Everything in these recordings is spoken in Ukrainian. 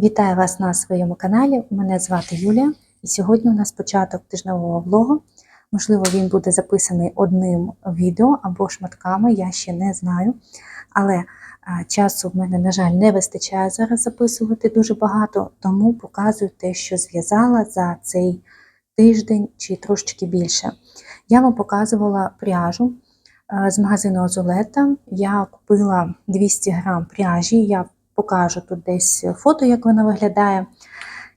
Вітаю вас на своєму каналі. Мене звати Юлія, і сьогодні у нас початок тижневого влогу. Можливо, він буде записаний одним відео або шматками, я ще не знаю. Але а, часу в мене, на жаль, не вистачає зараз записувати дуже багато, тому показую те, що зв'язала за цей тиждень чи трошечки більше. Я вам показувала пряжу а, з магазину Озолета. Я купила 200 грам пряжі. Я покажу тут десь фото, як вона виглядає.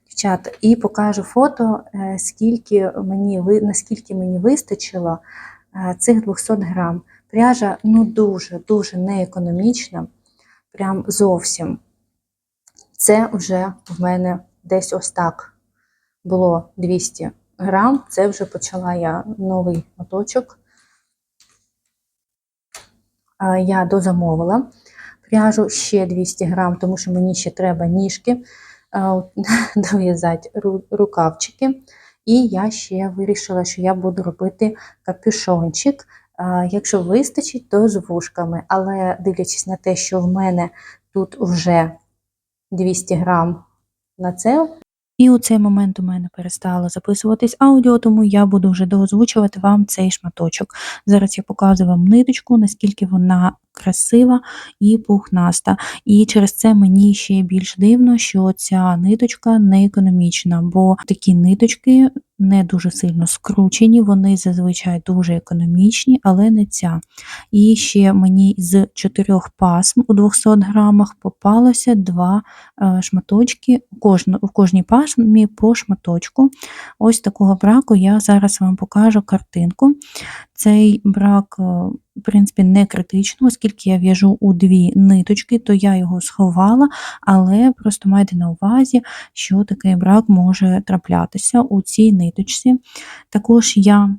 Дівчат, і покажу фото, е, скільки мені, наскільки мені вистачило е, цих 200 грам. Пряжа ну дуже-дуже неекономічна, прям зовсім. Це вже в мене десь ось так було 200 грам. Це вже почала я новий моточок. Е, Я дозамовила пряжу ще 200 грам, тому що мені ще треба ніжки дов'язати рукавчики. І я ще вирішила, що я буду робити капюшончик. Якщо вистачить, то з вушками. Але дивлячись на те, що в мене тут вже 200 грам на це. І у цей момент у мене перестало записуватись аудіо, тому я буду вже доозвучувати вам цей шматочок. Зараз я показую вам ниточку, наскільки вона красива і пухнаста. І через це мені ще більш дивно, що ця ниточка не економічна, бо такі ниточки не дуже сильно скручені, вони зазвичай дуже економічні, але не ця. І ще мені з чотирьох пасм у 200 грамах попалося два е, шматочки, у кожній пасмі по шматочку. Ось такого браку я зараз вам покажу картинку. Цей брак, е, в принципі, не критично, оскільки я в'яжу у дві ниточки, то я його сховала, але просто майте на увазі, що такий брак може траплятися у цій ниточці. Також я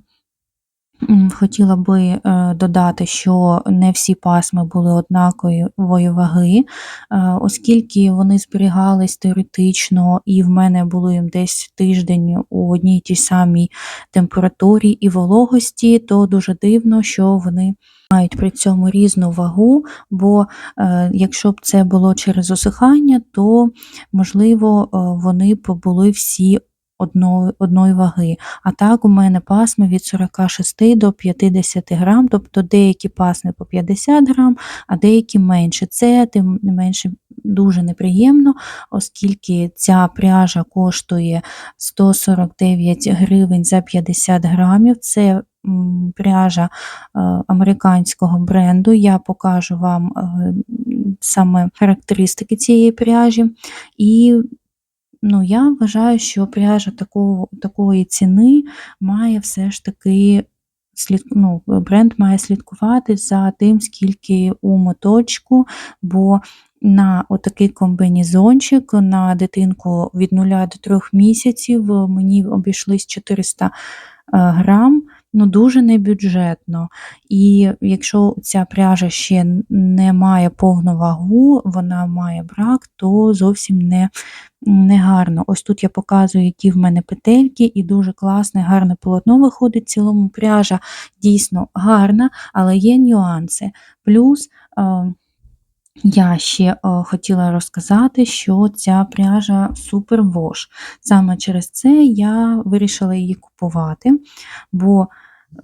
хотіла би е, додати, що не всі пасми були однакової ваги, е, оскільки вони зберігались теоретично, і в мене було їм десь тиждень у одній тій самій температурі і вологості, то дуже дивно, що вони мають при цьому різну вагу, бо е, якщо б це було через осихання, то можливо е, вони б були всі одної, одної ваги. А так у мене пасми від 46 до 50 грам, тобто деякі пасми по 50 грам, а деякі менше. Це тим не менше дуже неприємно, оскільки ця пряжа коштує 149 гривень за 50 грамів. Це пряжа е, американського бренду. Я покажу вам е, саме характеристики цієї пряжі. І ну, я вважаю, що пряжа такого, такої ціни має все ж таки слід, ну, бренд має слідкувати за тим, скільки у моточку, бо на отакий комбінезончик на дитинку від 0 до 3 місяців мені обійшлись 400 е, грам. Ну, дуже небюджетно. І якщо ця пряжа ще не має повну вагу, вона має брак, то зовсім не, не гарно. Ось тут я показую, які в мене петельки, і дуже класне, гарне полотно виходить. В цілому пряжа дійсно гарна, але є нюанси. Плюс. Е, я ще о, хотіла розказати, що ця пряжа супер вош. Саме через це я вирішила її купувати, бо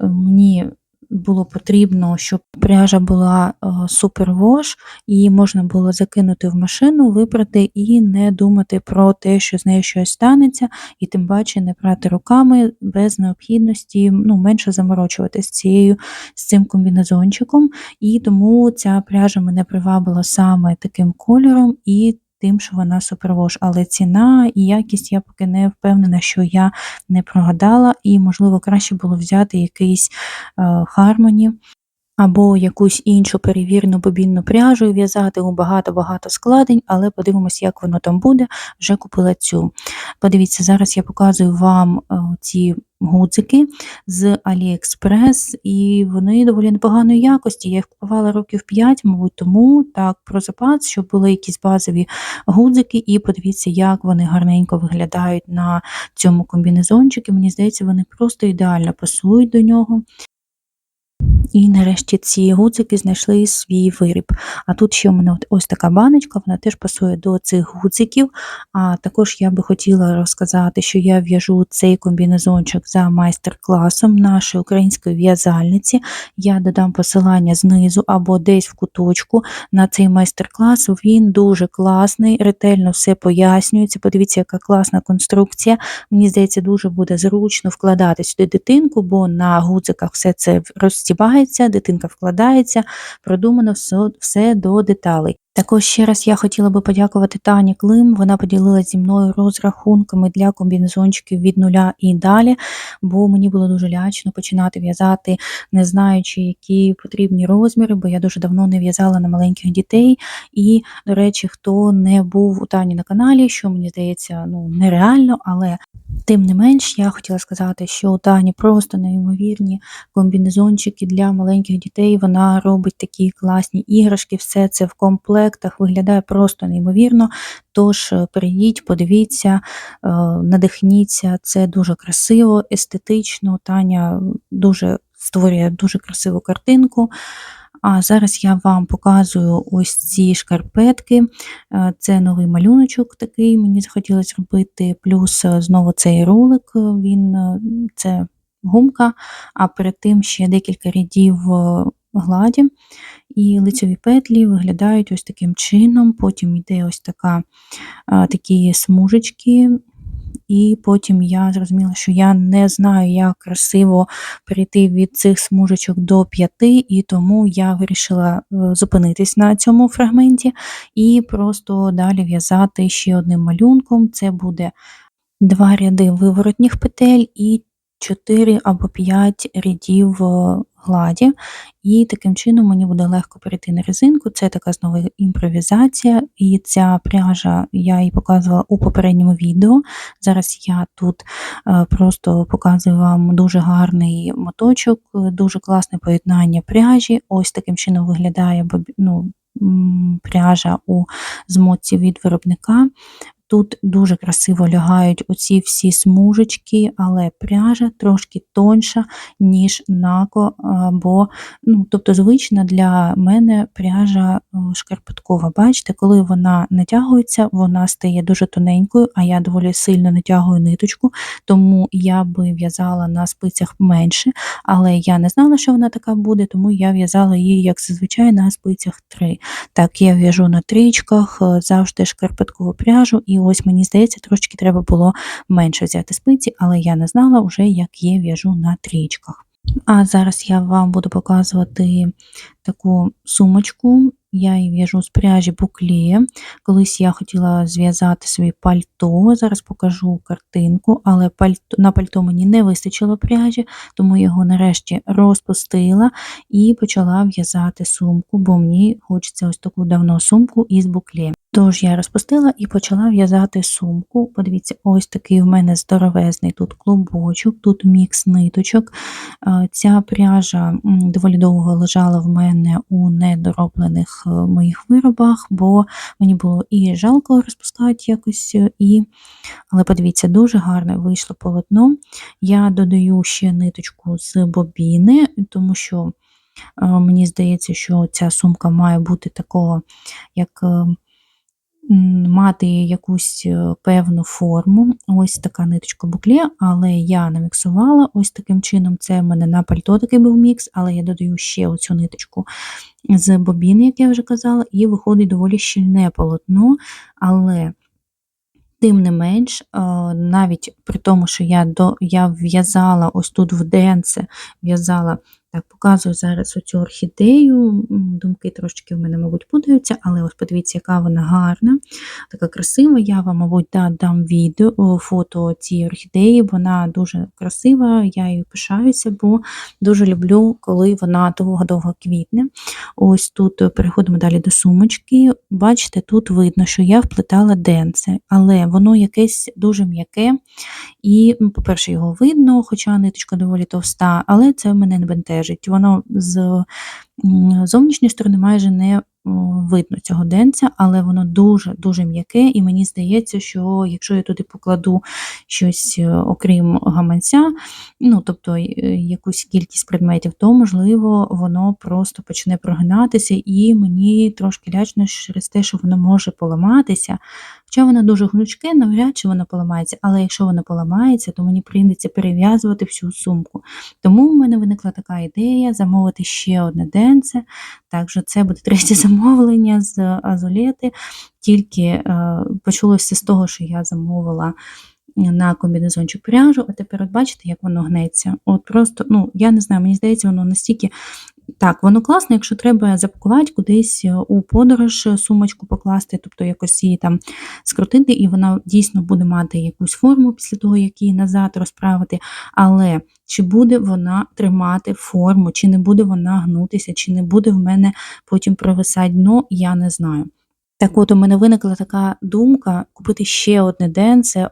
е, мені було потрібно, щоб пряжа була е, супер вош, її можна було закинути в машину, випрати і не думати про те, що з нею щось станеться, і тим паче не прати руками без необхідності ну, менше заморочуватися з цією з цим комбінезончиком. І тому ця пряжа мене привабила саме таким кольором і тим, що вона супервош. Але ціна і якість я поки не впевнена, що я не прогадала, і, можливо, краще було взяти якийсь е, Harmony або якусь іншу перевірену бобінну пряжу і в'язати у багато-багато складень, але подивимось, як воно там буде. Вже купила цю. Подивіться, зараз я показую вам е, ці гудзики з AliExpress, і вони доволі непоганої якості. Я їх купувала років 5, мабуть, тому так про запас, щоб були якісь базові гудзики, і подивіться, як вони гарненько виглядають на цьому комбінезончику. Мені здається, вони просто ідеально пасують до нього. І нарешті ці гудзики знайшли свій виріб. А тут ще у мене ось така баночка, вона теж пасує до цих гудзиків. А також я би хотіла розказати, що я в'яжу цей комбінезончик за майстер-класом нашої української в'язальниці. Я додам посилання знизу або десь в куточку на цей майстер-клас. Він дуже класний, ретельно все пояснюється. Подивіться, яка класна конструкція. Мені здається, дуже буде зручно вкладати сюди дитинку, бо на гудзиках все це розстібається, дитинка вкладається, продумано все до деталей. Також ще раз я хотіла би подякувати Тані Клим. Вона поділилася зі мною розрахунками для комбінезончиків від нуля і далі, бо мені було дуже лячно починати в'язати, не знаючи, які потрібні розміри, бо я дуже давно не в'язала на маленьких дітей. І, до речі, хто не був у Тані на каналі, що мені здається, ну нереально, але тим не менш, я хотіла сказати, що у Тані просто неймовірні комбінезончики для маленьких дітей. Вона робить такі класні іграшки, все це в комплектах виглядає просто неймовірно. Тож е, подивіться, е, надихніться, це дуже красиво, естетично. Таня дуже створює дуже красиву картинку. А зараз я вам показую ось ці шкарпетки. Е, Це новий малюночок такий, мені захотілося зробити. Плюс знову цей ролик, він це гумка, а перед тим ще декілька рядів гладі. І лицьові петлі виглядають ось таким чином. Потім йде ось така, такі смужечки. І потім я зрозуміла, що я не знаю, як красиво перейти від цих смужечок до п'яти, і тому я вирішила е, зупинитись на цьому фрагменті і просто далі в'язати ще одним малюнком. Це буде два ряди виворотніх петель і 4 або 5 рядів е, гладі. І таким чином мені буде легко перейти на резинку. Це така знову імпровізація, і ця пряжа я її показувала у попередньому відео. Зараз я тут е, просто показую вам дуже гарний моточок, дуже класне поєднання пряжі. Ось таким чином виглядає ну, пряжа у змотці від виробника. Тут дуже красиво лягають оці всі смужечки, але пряжа трошки тонша, ніж нако, бо, ну, тобто звична для мене пряжа е, шкарпеткова. Бачите, коли вона натягується, вона стає дуже тоненькою, а я доволі сильно натягую ниточку, тому я би в'язала на спицях менше, але я не знала, що вона така буде, тому я в'язала її, як зазвичай, на спицях 3. Так, я в'яжу на трічках, е, завжди шкарпеткову пряжу, і ось мені здається, трошки треба було менше взяти спиці, але я не знала вже, як є в'яжу на трічках. А зараз я вам буду показувати таку сумочку. Я її в'яжу з пряжі букле. Колись я хотіла зв'язати собі пальто. Зараз покажу картинку, але пальто, на пальто мені не вистачило пряжі, тому його нарешті розпустила і почала в'язати сумку, бо мені хочеться ось таку давно сумку із букле. Тож я розпустила і почала в'язати сумку. Подивіться, ось такий в мене здоровезний тут клубочок, тут мікс ниточок. Ця пряжа доволі довго лежала в мене у недороблених е, моїх виробах, бо мені було і жалко розпускати якось, е, і... але подивіться, дуже гарне вийшло полотно. Я додаю ще ниточку з бобіни, тому що е, мені здається, що ця сумка має бути такого, як. Мати якусь е, певну форму. Ось така ниточка букле, але я наміксувала ось таким чином. Це в мене на пальто такий був мікс, але я додаю ще оцю ниточку з бобіни, як я вже казала, і виходить доволі щільне полотно, але. Тим не менш, е, навіть при тому, що я до я в'язала ось тут в денце, в'язала, так, показую зараз оцю орхідею. Думки трошки в мене, мабуть, путаються, але ось подивіться, яка вона гарна, така красива. Я вам, мабуть, да, дам відео, фото цієї орхідеї. Вона дуже красива, я її пишаюся, бо дуже люблю, коли вона довго-довго квітне. Ось тут е, переходимо далі до сумочки. Бачите, тут видно, що я вплетала денце, але воно якесь дуже м'яке. І, по-перше, його видно, хоча ниточка доволі товста, але це в мене не бентежить. Воно з зовнішньої сторони майже не видно цього денця, але воно дуже-дуже м'яке, і мені здається, що якщо я туди покладу щось е, окрім гаманця, ну тобто е, якусь кількість предметів, то можливо воно просто почне прогинатися, і мені трошки лячно через те, що воно може поламатися. Хоча воно дуже гнучке, навряд чи воно поламається, але якщо воно поламається, то мені прийдеться перев'язувати всю сумку. Тому в мене виникла така ідея замовити ще одне денце. Так що це буде третє замовлення з азолети. Тільки е, почалося з того, що я замовила на комбінезончик пряжу, а тепер от бачите, як воно гнеться. От просто, ну, я не знаю, мені здається, воно настільки. Так, воно класно, якщо треба запакувати кудись у подорож сумочку покласти, тобто якось її там скрутити, і вона дійсно буде мати якусь форму після того, як її назад розправити. Але чи буде вона тримати форму, чи не буде вона гнутися, чи не буде в мене потім провисати дно, я не знаю. Так от у мене виникла така думка купити ще одне денце, Е,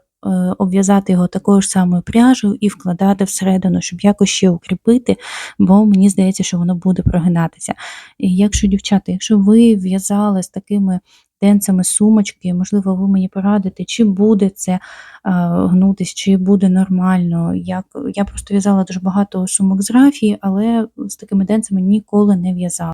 обв'язати його такою ж самою пряжею і вкладати всередину, щоб якось ще укріпити, бо мені здається, що воно буде прогинатися. І якщо, дівчата, якщо ви в'язали з такими денцями сумочки, можливо, ви мені порадите, чи буде це гнутись, чи буде нормально. Як, Я просто в'язала дуже багато сумок з рафії, але з такими денцями ніколи не в'язала.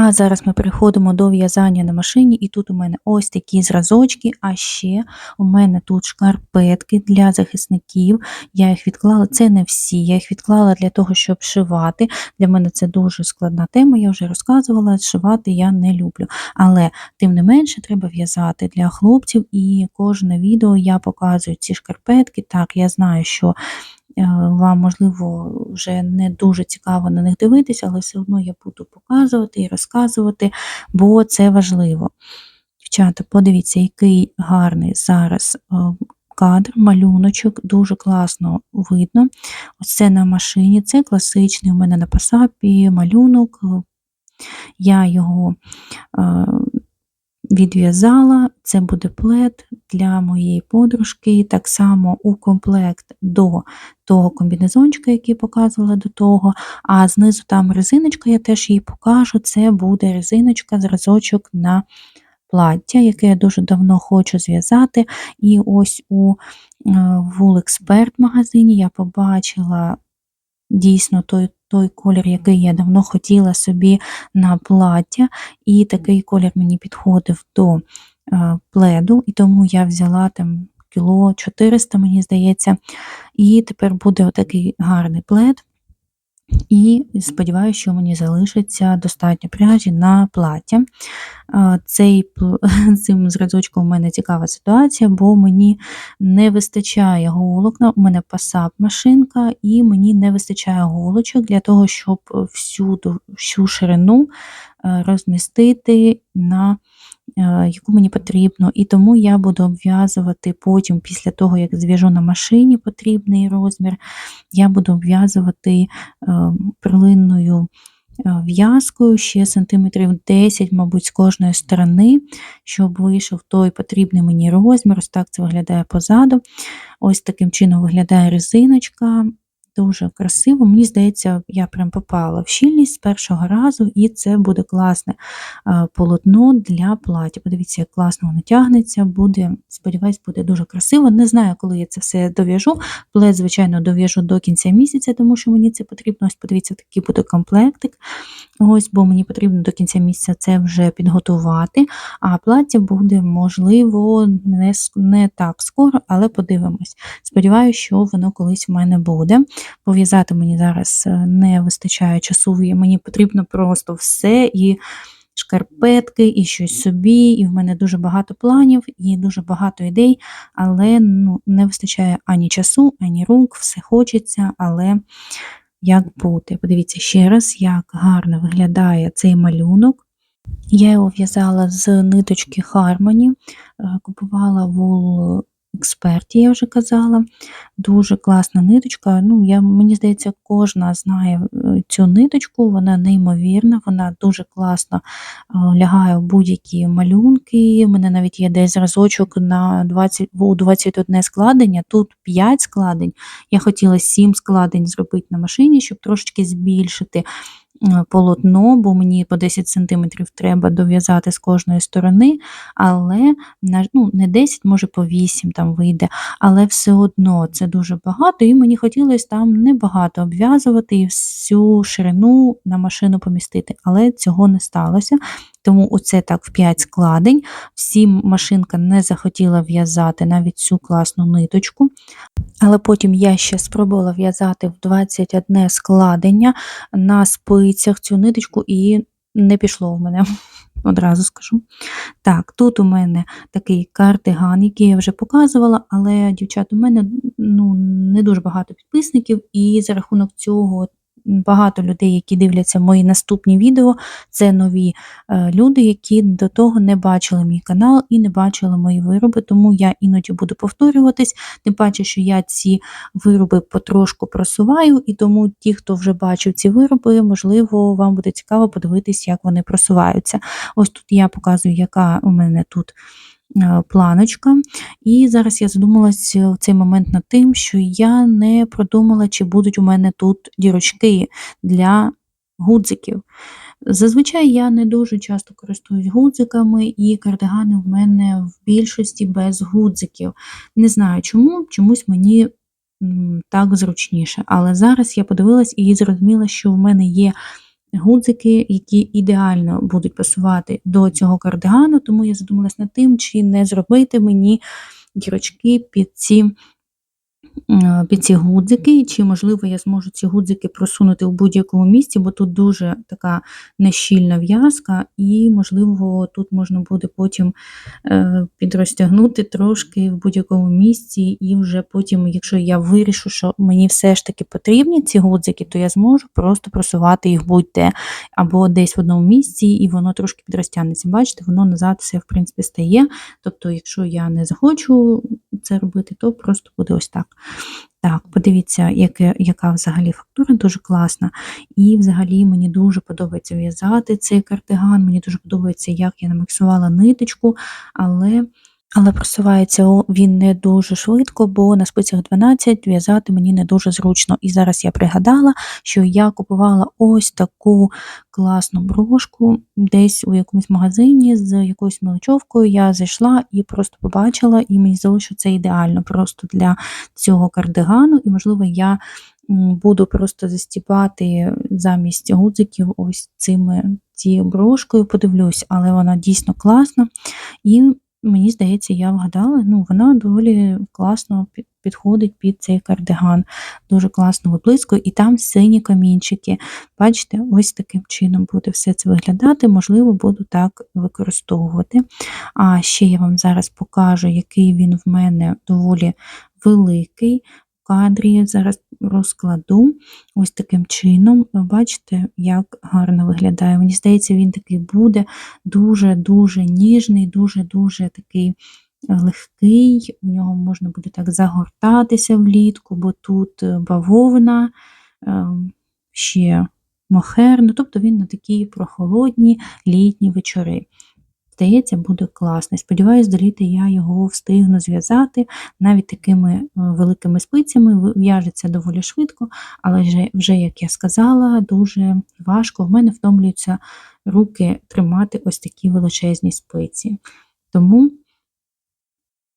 А зараз ми переходимо до в'язання на машині, і тут у мене ось такі зразочки, а ще у мене тут шкарпетки для захисників. Я їх відклала, це не всі, я їх відклала для того, щоб шивати. Для мене це дуже складна тема, я вже розказувала, шивати я не люблю. Але, тим не менше, треба в'язати для хлопців, і кожне відео я показую ці шкарпетки. Так, я знаю, що вам, можливо, вже не дуже цікаво на них дивитися, але все одно я буду показувати і розказувати, бо це важливо. Дівчата, подивіться, який гарний зараз е, кадр, малюночок, дуже класно видно. Ось це на машині, це класичний у мене на пасапі малюнок. Я його е, відв'язала, це буде плед для моєї подружки, так само у комплект до того комбінезончика, який показувала до того. А знизу там резиночка, я теж їй покажу. Це буде резиночка, зразочок на плаття, яке я дуже давно хочу зв'язати. І ось у Wool Expert магазині я побачила дійсно той той колір, який я давно хотіла собі на плаття, і такий колір мені підходив до е, пледу, і тому я взяла там кіло 400, мені здається, і тепер буде отакий гарний плед. І сподіваюся, що мені залишиться достатньо пряжі на плаття. Цей, Цим зразочком у мене цікава ситуація, бо мені не вистачає голок, у мене пасап машинка, і мені не вистачає голочок для того, щоб всю, всю ширину е, розмістити на яку мені потрібно, і тому я буду обв'язувати потім, після того, як зв'яжу на машині потрібний розмір, я буду обв'язувати е, перлинною е, в'язкою ще сантиметрів 10, мабуть, з кожної сторони, щоб вийшов той потрібний мені розмір. Ось так це виглядає позаду. Ось таким чином виглядає резиночка дуже красиво. Мені здається, я прям попала в щільність з першого разу, і це буде класне полотно для плаття. Подивіться, як класно воно тягнеться, буде, сподіваюсь, буде дуже красиво. Не знаю, коли я це все дов'яжу. Плед, звичайно, дов'яжу до кінця місяця, тому що мені це потрібно. Ось подивіться, такий буде комплектик. Ось, бо мені потрібно до кінця місяця це вже підготувати, а плаття буде, можливо, не не так скоро, але подивимось. Сподіваюся, що воно колись в мене буде. Пов'язати мені зараз е, не вистачає часу, мені потрібно просто все. і Шкарпетки, і щось собі, і в мене дуже багато планів, і дуже багато ідей, але ну, не вистачає ані часу, ані рук, все хочеться, але як бути. Подивіться ще раз, як гарно виглядає цей малюнок. Я його в'язала з ниточки Harmony, е, купувала вул експерті, я вже казала. Дуже класна ниточка. Ну, я, Мені здається, кожна знає е, цю ниточку, вона неймовірна, вона дуже класно е, лягає в будь-які малюнки. У мене навіть є десь зразочок на 20, у 21 складення, тут 5 складень. Я хотіла 7 складень зробити на машині, щоб трошечки збільшити полотно, бо мені по 10 см треба дов'язати з кожної сторони, але ну, не 10, може по 8 там вийде, але все одно це дуже багато, і мені хотілося там небагато обв'язувати і всю ширину на машину помістити, але цього не сталося. Тому оце так в 5 складень. Всі машинка не захотіла в'язати навіть цю класну ниточку. Але потім я ще спробувала в'язати в 21 складення на спицях цю ниточку і не пішло в мене. Одразу скажу. Так, тут у мене такий кардиган, який я вже показувала, але, дівчат, у мене ну, не дуже багато підписників, і за рахунок цього багато людей, які дивляться мої наступні відео, це нові е, люди, які до того не бачили мій канал і не бачили мої вироби, тому я іноді буду повторюватись, тим паче, що я ці вироби потрошку просуваю, і тому ті, хто вже бачив ці вироби, можливо, вам буде цікаво подивитись, як вони просуваються. Ось тут я показую, яка у мене тут планочка. І зараз я задумалася в цей момент над тим, що я не продумала, чи будуть у мене тут дірочки для гудзиків. Зазвичай я не дуже часто користуюсь гудзиками, і кардигани в мене в більшості без гудзиків. Не знаю чому, чомусь мені так зручніше. Але зараз я подивилась і зрозуміла, що в мене є гудзики, які ідеально будуть пасувати до цього кардигану, тому я задумалась над тим, чи не зробити мені дірочки під ці під ці гудзики, чи, можливо, я зможу ці гудзики просунути в будь-якому місці, бо тут дуже така нещільна в'язка, і, можливо, тут можна буде потім е, підрозтягнути трошки в будь-якому місці, і вже потім, якщо я вирішу, що мені все ж таки потрібні ці гудзики, то я зможу просто просувати їх будь-де, або десь в одному місці, і воно трошки підрозтягнеться. Бачите, воно назад все, в принципі, стає. Тобто, якщо я не захочу це робити, то просто буде ось так. Так, подивіться, яке, яка взагалі фактура дуже класна. І взагалі мені дуже подобається в'язати цей кардиган, мені дуже подобається, як я наміксувала ниточку, але, але просувається він не дуже швидко, бо на спицях 12 в'язати мені не дуже зручно. І зараз я пригадала, що я купувала ось таку класну брошку десь у якомусь магазині з якоюсь мелочовкою. Я зайшла і просто побачила, і мені здалося, що це ідеально просто для цього кардигану, і, можливо, я буду просто застібати замість гудзиків ось цими цією брошкою, подивлюсь, але вона дійсно класна. І мені здається, я вгадала, ну, вона доволі класно підходить під цей кардиган. Дуже класно виблискує, і там сині камінчики. Бачите, ось таким чином буде все це виглядати. Можливо, буду так використовувати. А ще я вам зараз покажу, який він в мене доволі великий. В кадрі зараз розкладу ось таким чином. Бачите, як гарно виглядає. Мені здається, він такий буде дуже-дуже ніжний, дуже-дуже такий легкий. В нього можна буде так загортатися влітку, бо тут е, бавовна, ем, ще мохер. Ну, тобто він на такі прохолодні літні вечори. Здається, буде класно. Сподіваюсь, до літа я його встигну зв'язати навіть такими е, великими спицями. В'яжеться доволі швидко, але вже, вже, як я сказала, дуже важко. В мене втомлюються руки тримати ось такі величезні спиці. Тому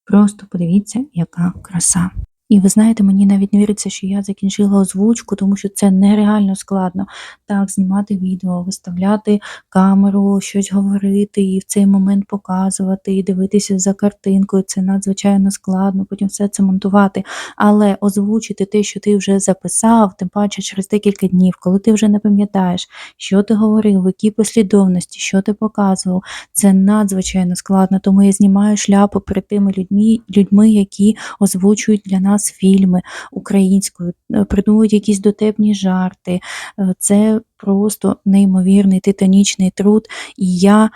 просто подивіться, яка краса. І ви знаєте, мені навіть не віриться, що я закінчила озвучку, тому що це нереально складно. Так, знімати відео, виставляти камеру, щось говорити, і в цей момент показувати, і дивитися за картинкою. Це надзвичайно складно, потім все це монтувати. Але озвучити те, що ти вже записав, тим паче через декілька днів, коли ти вже не пам'ятаєш, що ти говорив, в якій послідовності, що ти показував, це надзвичайно складно. Тому я знімаю шляпу перед тими людьми, людьми, які озвучують для нас фільми українською, е, придумують якісь дотепні жарти. Е, Це просто неймовірний титанічний труд, і я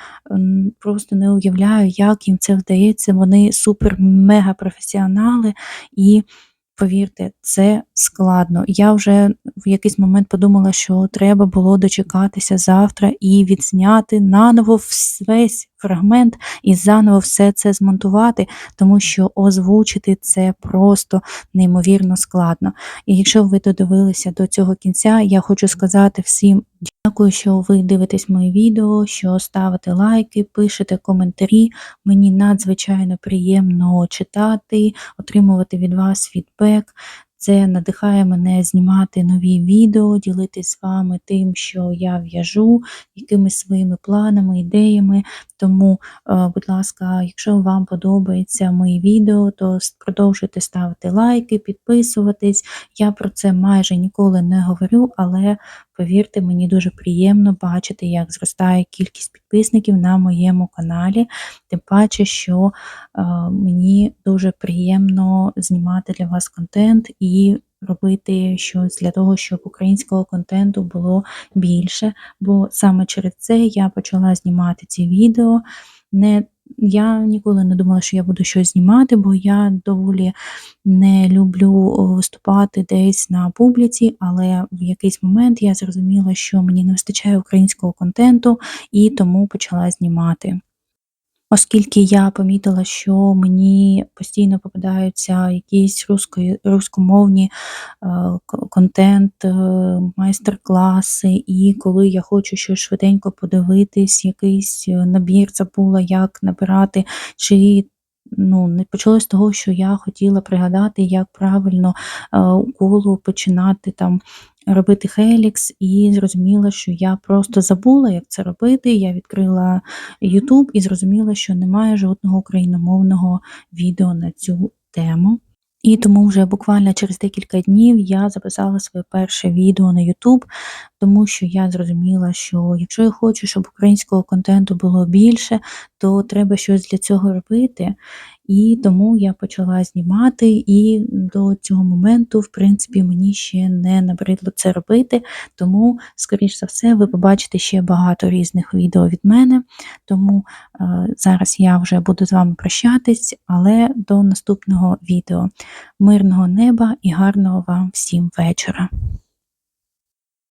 просто не уявляю, як їм це вдається. Вони супер-мега професіонали і. Повірте, це складно. Я вже в якийсь момент подумала, що треба було дочекатися завтра і відзняти наново весь фрагмент і заново все це змонтувати, тому що озвучити це просто неймовірно складно. І якщо ви додивилися до цього кінця, я хочу сказати всім Дякую, що ви дивитесь мої відео, що ставите лайки, пишете коментарі. Мені надзвичайно приємно читати, отримувати від вас фідбек. Це надихає мене знімати нові відео, ділитись з вами тим, що я в'яжу, якимись своїми планами, ідеями. Тому, е, будь ласка, якщо вам подобається мої відео, то продовжуйте ставити лайки, підписуватись. Я про це майже ніколи не говорю, але повірте, мені дуже приємно бачити, як зростає кількість підписників на моєму каналі. Тим паче, що е, мені дуже приємно знімати для вас контент і робити щось для того, щоб українського контенту було більше. Бо саме через це я почала знімати ці відео. Не я ніколи не думала, що я буду щось знімати, бо я доволі не люблю виступати десь на публіці, але в якийсь момент я зрозуміла, що мені не вистачає українського контенту, і тому почала знімати. Оскільки я помітила, що мені постійно попадаються якісь руської, рускомовні е, контент, е, майстер-класи, і коли я хочу щось швиденько подивитись, якийсь е, набір забула, як набирати, чи ну, не почалось того, що я хотіла пригадати, як правильно уколу починати там робити хелікс, і зрозуміла, що я просто забула, як це робити. Я відкрила YouTube і зрозуміла, що немає жодного україномовного відео на цю тему. І тому вже буквально через декілька днів я записала своє перше відео на YouTube, тому що я зрозуміла, що якщо я хочу, щоб українського контенту було більше, то треба щось для цього робити. І тому я почала знімати, і до цього моменту, в принципі, мені ще не набридло це робити. Тому, скоріш за все, ви побачите ще багато різних відео від мене. Тому е, зараз я вже буду з вами прощатись, але до наступного відео. Мирного неба і гарного вам всім вечора!